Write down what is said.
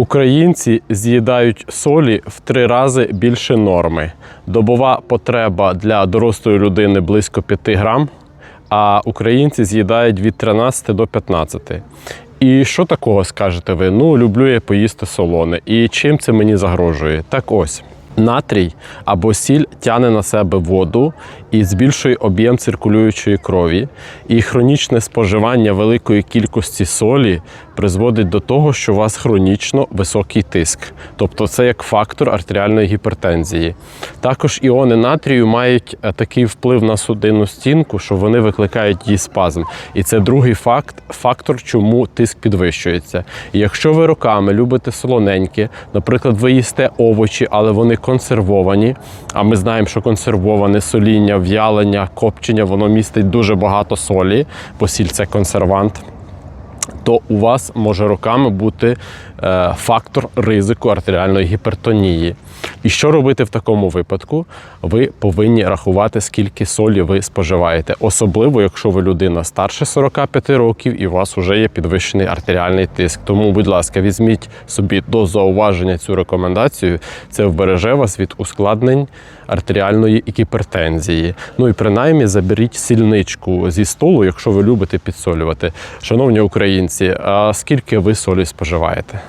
Українці з'їдають солі в три рази більше норми. Добова потреба для дорослої людини близько 5 грам, а українці з'їдають від 13 до 15. І що такого скажете ви? Ну, люблю я поїсти солоне. І чим це мені загрожує? Так ось. Натрій або сіль тягне на себе воду і збільшує об'єм циркулюючої крові. І хронічне споживання великої кількості солі призводить до того, що у вас хронічно високий тиск. Тобто це як фактор артеріальної гіпертензії. Також іони натрію мають е, такий вплив на судинну стінку, що вони викликають її спазм. І це другий факт, фактор, чому тиск підвищується. І якщо ви роками любите солоненьке, наприклад, ви їсте овочі, але вони консервовані. А ми знаємо, що консервоване соління, в'ялення, копчення, воно містить дуже багато солі, бо сіль це консервант то у вас може роками бути е, фактор ризику артеріальної гіпертонії. І що робити в такому випадку? Ви повинні рахувати, скільки солі ви споживаєте, особливо якщо ви людина старше 45 років і у вас вже є підвищений артеріальний тиск. Тому, будь ласка, візьміть собі до зауваження цю рекомендацію. Це вбереже вас від ускладнень артеріальної гіпертензії. Ну і принаймні заберіть сільничку зі столу, якщо ви любите підсолювати. Шановні українці, а скільки ви солі споживаєте?